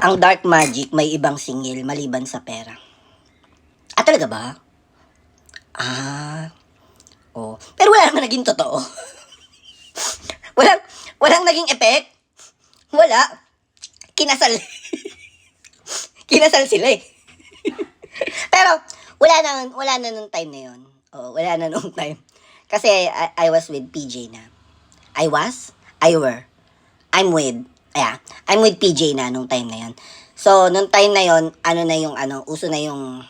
ang dark magic may ibang singil maliban sa pera. Ah, talaga ba? Ah. Oh. Pero wala naman naging totoo. walang, walang naging effect. Wala. Kinasal. Kinasal sila eh. Pero, wala na, wala na nung time na yun. Oh, wala na nung time. Kasi I, I was with PJ na. I was? I were. I'm with, yeah, I'm with PJ na nung time na yun. So, nung time na yun, ano na yung, ano, uso na yung,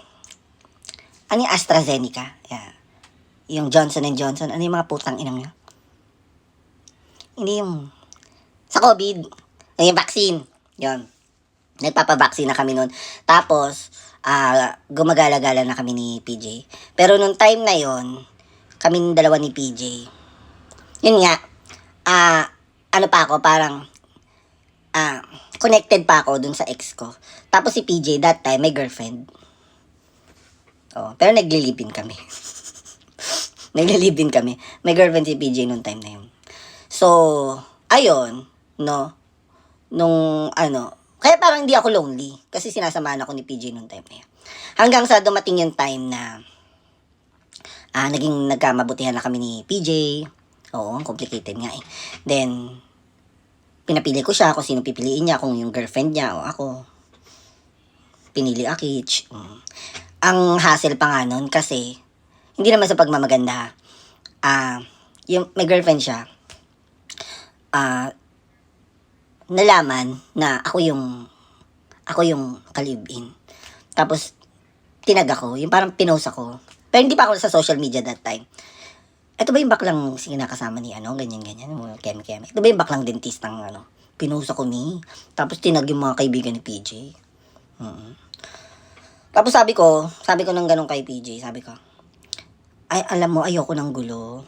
ano yung AstraZeneca? Yeah. Yung Johnson and Johnson. Ano yung mga putang inang yun? Hindi yung, sa COVID. Ano yung vaccine. Yun. Nagpapabaksin na kami nun. Tapos, ah gumagala-gala na kami ni PJ. Pero nung time na yon kami dalawa ni PJ. Yun nga, ah ano pa ako, parang, ah connected pa ako dun sa ex ko. Tapos si PJ, that time, may girlfriend. Oh, pero naglilipin kami. naglilipin kami. May girlfriend si PJ nung time na yun. So, ayun, no, nung ano, kaya parang hindi ako lonely kasi sinasamahan ako ni PJ nung time na yun. Hanggang sa dumating yung time na ah naging nagkamabutihan na kami ni PJ. Oo, complicated nga eh. Then, pinapili ko siya kung sino pipiliin niya, kung yung girlfriend niya o ako. Pinili Akich. Mm. Ang hassle pa nga nun kasi, hindi naman sa pagmamaganda. Ah, yung may girlfriend siya. Ah, nalaman na ako yung ako yung kalibin. Tapos tinag ako, yung parang pinost ako. Pero hindi pa ako sa social media that time. Ito ba yung baklang sinakasama ni ano, ganyan ganyan, mga keme keme. Ito ba yung baklang dentist ng ano, pinost ako ni. Tapos tinag yung mga kaibigan ni PJ. Mm. Tapos sabi ko, sabi ko nang ganun kay PJ, sabi ko, ay alam mo ayoko ng gulo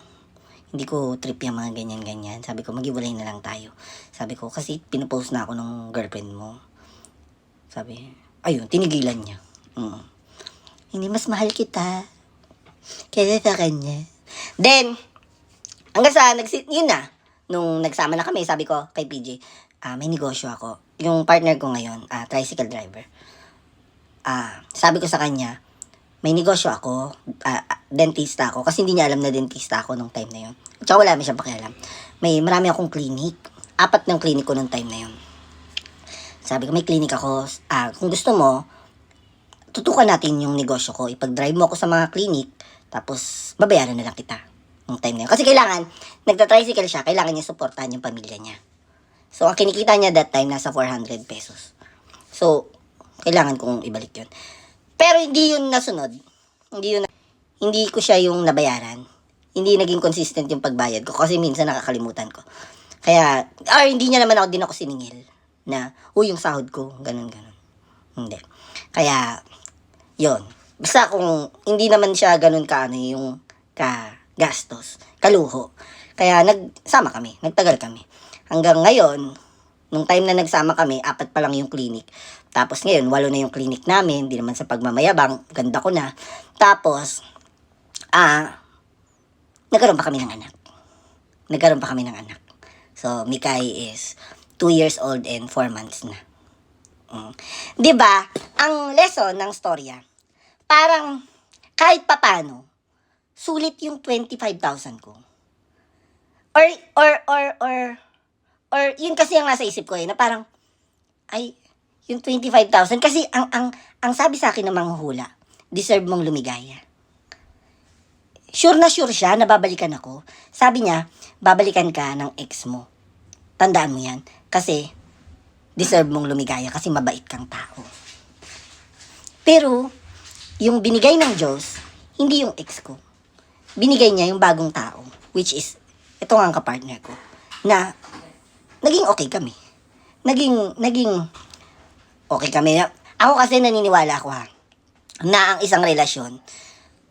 hindi ko trip yung mga ganyan-ganyan. Sabi ko, maghiwalay na lang tayo. Sabi ko, kasi pinupost na ako ng girlfriend mo. Sabi, ayun, tinigilan niya. Mm. Hindi mas mahal kita. Kaya sa kanya. Then, hanggang sa, nagsi- yun na, nung nagsama na kami, sabi ko kay PJ, ah, may negosyo ako. Yung partner ko ngayon, ah, tricycle driver. Ah, sabi ko sa kanya, may negosyo ako, ah, dentista ako, kasi hindi niya alam na dentista ako nung time na yun. At saka wala naman pakialam. May marami akong clinic. Apat ng clinic ko nung time na yun. Sabi ko, may clinic ako. Ah, kung gusto mo, tutukan natin yung negosyo ko. Ipag-drive mo ako sa mga clinic, tapos babayaran na lang kita nung time na. Kasi kailangan, nagta-tricycle siya, kailangan niya supportahan yung pamilya niya. So, ang kinikita niya that time, nasa 400 pesos. So, kailangan kong ibalik yun. Pero hindi yun nasunod. Hindi yun, hindi ko siya yung nabayaran. Hindi naging consistent yung pagbayad ko kasi minsan nakakalimutan ko. Kaya, or hindi niya naman ako din ako siningil na, uy, yung sahod ko, ganun, ganun. Hindi. Kaya, yon Basta kung hindi naman siya ganun ka, ano, yung ka gastos, kaluho. Kaya nagsama kami, nagtagal kami. Hanggang ngayon, nung time na nagsama kami, apat pa lang yung clinic. Tapos ngayon, walo na yung clinic namin, hindi naman sa pagmamayabang, ganda ko na. Tapos, ah, nagkaroon pa kami ng anak. Nagkaroon pa kami ng anak. So, Mikay is 2 years old and 4 months na. Mm. 'Di ba? Ang lesson ng storya, parang kahit papano, sulit yung 25,000 ko. Or, or, or, or, or, yun kasi ang nasa isip ko eh, na parang, ay, yung 25,000, kasi ang, ang, ang sabi sa akin ng mga hula, deserve mong lumigaya. Sure na sure siya na babalikan ako. Sabi niya, babalikan ka ng ex mo. Tandaan mo yan. Kasi, deserve mong lumigaya kasi mabait kang tao. Pero, yung binigay ng Diyos, hindi yung ex ko. Binigay niya yung bagong tao, which is, ito nga ang kapartner ko, na naging okay kami. Naging, naging okay kami. Ako kasi naniniwala ako ha, na ang isang relasyon,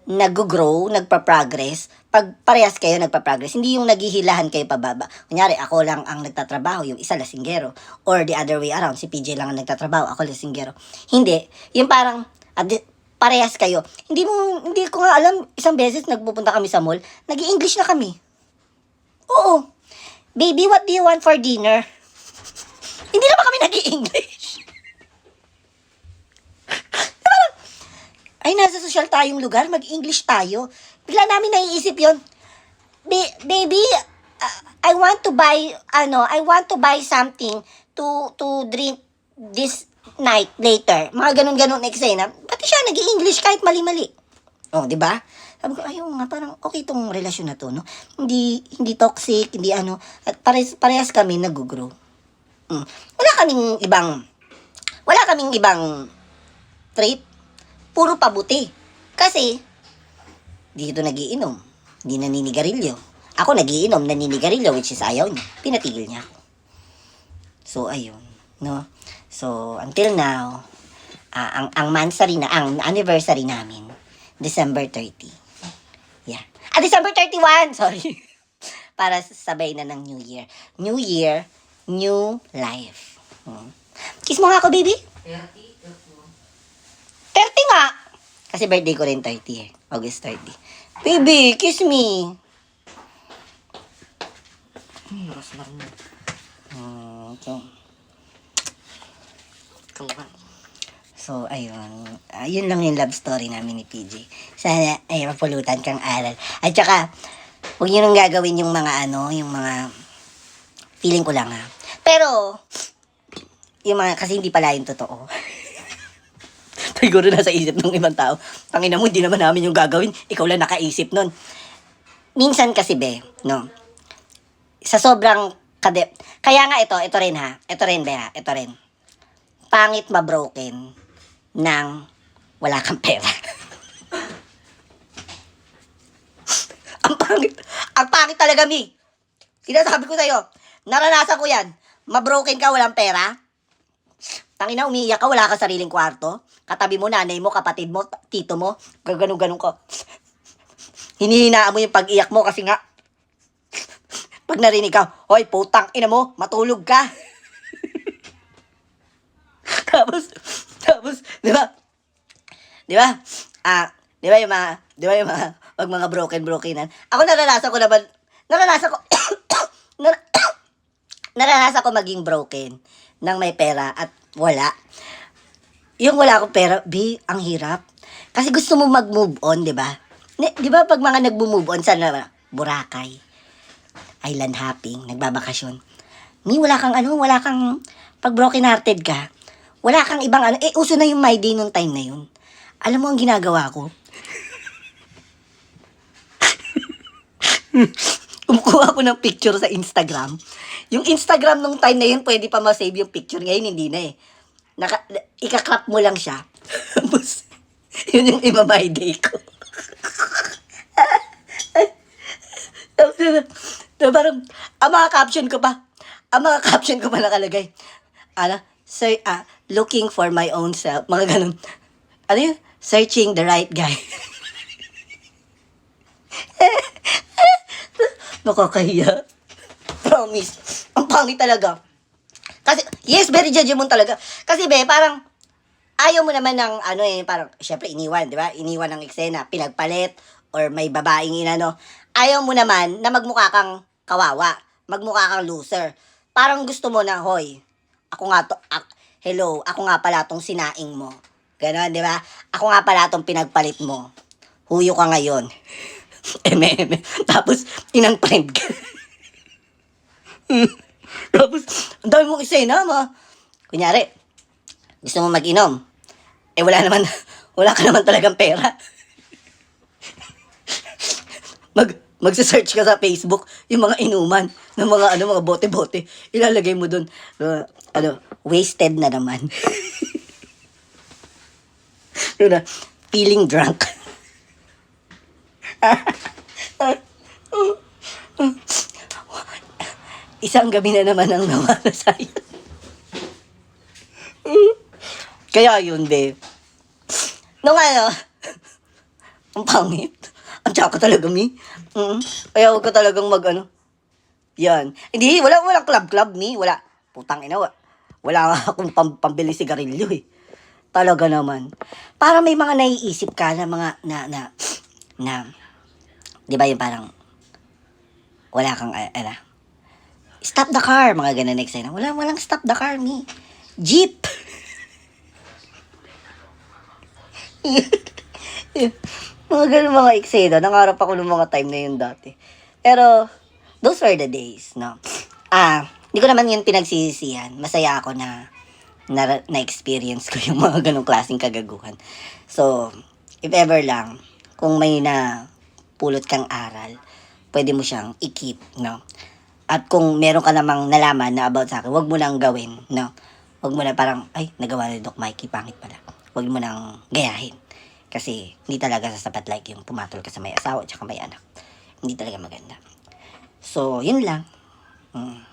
nag-grow, nagpa-progress, pag parehas kayo nagpa-progress, hindi yung naghihilahan kayo pababa. Kunyari, ako lang ang nagtatrabaho, yung isa lasinggero. Or the other way around, si PJ lang ang nagtatrabaho, ako lasinggero. Hindi. Yung parang, at di- parehas kayo. Hindi mo, hindi ko nga alam, isang beses nagpupunta kami sa mall, nag english na kami. Oo. Baby, what do you want for dinner? hindi naman kami nag english Ay, nasa social tayong lugar, mag-English tayo. Bigla namin naiisip yon Ba- baby, uh, I want to buy, ano, I want to buy something to, to drink this night later. Mga ganun-ganun eksena. Pati siya nag-English kahit mali-mali. Oh, di ba? Sabi ko, ayun nga, parang okay tong relasyon na to, no? Hindi, hindi toxic, hindi ano. At parehas, parehas kami nag-grow. Mm. Wala kaming ibang, wala kaming ibang trait. Puro pabuti. Kasi, dito nagiinom. Hindi naninigarilyo. Ako nagiinom, naninigarilyo, which is ayaw niya. Pinatigil niya ako. So, ayun. No? So, until now, ah, ang, ang mansary na, ang anniversary namin, December 30. Yeah. Ah, December 31! Sorry. Para sabay na ng New Year. New Year, new life. Hmm. Kiss mo nga ako, baby. 30 nga! Kasi birthday ko rin 30 eh. August 30. Baby, kiss me. Hmm, oras na rin. Hmm, so, ayun. Ayun lang yung love story namin ni PJ. Sana, ay, mapulutan kang aral. At saka, huwag nyo nang gagawin yung mga ano, yung mga, feeling ko lang ha. Pero, yung mga, kasi hindi pala yung totoo. Siguro nasa isip ng ibang tao. Tangina mo, hindi naman namin yung gagawin. Ikaw lang nakaisip nun. Minsan kasi, be, no? Sa sobrang kade... Kaya nga ito, ito rin ha. Ito rin, be ha. Ito rin. Pangit ma-broken ng wala kang pera. ang pangit. Ang pangit talaga, Mi. Sinasabi ko sa'yo, naranasan ko yan. Ma-broken ka, walang pera. Tangina, umiiyak ka, wala ka sariling kwarto. Katabi mo, nanay mo, kapatid mo, tito mo. Gaganon-ganon ka. Hinihinaan mo yung pag-iyak mo kasi nga, pag narinig ka, Hoy, putang ina mo, matulog ka. Tapos, tapos, di ba? Di ba? Ah, di ba yung mga, di ba yung mga, pag mga broken-brokenan. Ako naranasan ko naman, naranasan ko, nar- naranasan ko maging broken nang may pera at wala. Yung wala akong pera, B, ang hirap. Kasi gusto mo mag-move on, di ba? Ni- Di ba pag mga nag-move on, saan na? Boracay. Island hopping, nagbabakasyon. Mi, wala kang ano, wala kang, pag broken hearted ka, wala kang ibang ano, eh, uso na yung my day nung time na yun. Alam mo ang ginagawa ko? Kumukuha ko ng picture sa Instagram. Yung Instagram nung time na yun, pwede pa ma-save yung picture. Ngayon, hindi na eh. Naka, ikakrap mo lang siya. Tapos, yun yung iba my day ko. Tapos, parang, ang mga caption ko pa, ang mga caption ko pa nakalagay, ano, sir, ah, looking for my own self, mga ganun. Ano yun? Searching the right guy. Nakakahiya. Promise. Ang pangit talaga. Kasi, yes, very judgment talaga. Kasi, be, parang, ayaw mo naman ng, ano eh, parang, syempre, iniwan, di ba? Iniwan ng eksena, pinagpalit, or may babaeng inano. Ayaw mo naman na magmukha kang kawawa. Magmukha kang loser. Parang gusto mo na, hoy, ako nga to, ak- hello, ako nga pala tong sinaing mo. Ganon, di ba? Ako nga pala tong pinagpalit mo. Huyo ka ngayon. eme. Tapos, inang friend ka. Tapos, ang dami mong eksena, ma. Kunyari, gusto mo mag-inom. Eh, wala naman, wala ka naman talagang pera. Mag, magsa-search ka sa Facebook, yung mga inuman, ng mga, ano, mga bote-bote. Ilalagay mo dun, uh, ano, wasted na naman. Yun na, feeling drunk. Isang gabi na naman ang nawala sa'yo. Kaya yun, babe. Nung ano, ang pangit. Ang tsaka talaga, mi. Mm. Huwag ka talagang mag, ano. Yan. Hindi, wala, walang club-club, mi. Wala. Putang ina, wa- wala akong pam, pambili sigarilyo, eh. Talaga naman. Para may mga naiisip ka na mga, na, na, na, di ba yung parang, wala kang, uh, ano, stop the car, mga ganun next na. Wala, walang stop the car, mi. Jeep. Mga ganun mga eksena. Nangarap ako ng mga time na yun dati. Pero, those were the days, no? Ah, hindi ko naman yun pinagsisisihan. Masaya ako na na, na-experience ko yung mga ganong klaseng kagaguhan. So, if ever lang, kung may na pulot kang aral, pwede mo siyang i-keep, no? At kung meron ka namang nalaman na about sa akin, wag mo nang gawin, no? Wag mo na parang, ay, nagawa ni Doc Mikey, pangit pala. Wag mo nang gayahin. Kasi, hindi talaga sasapat like yung pumatol ka sa may asawa at may anak. Hindi talaga maganda. So, yun lang. Mm.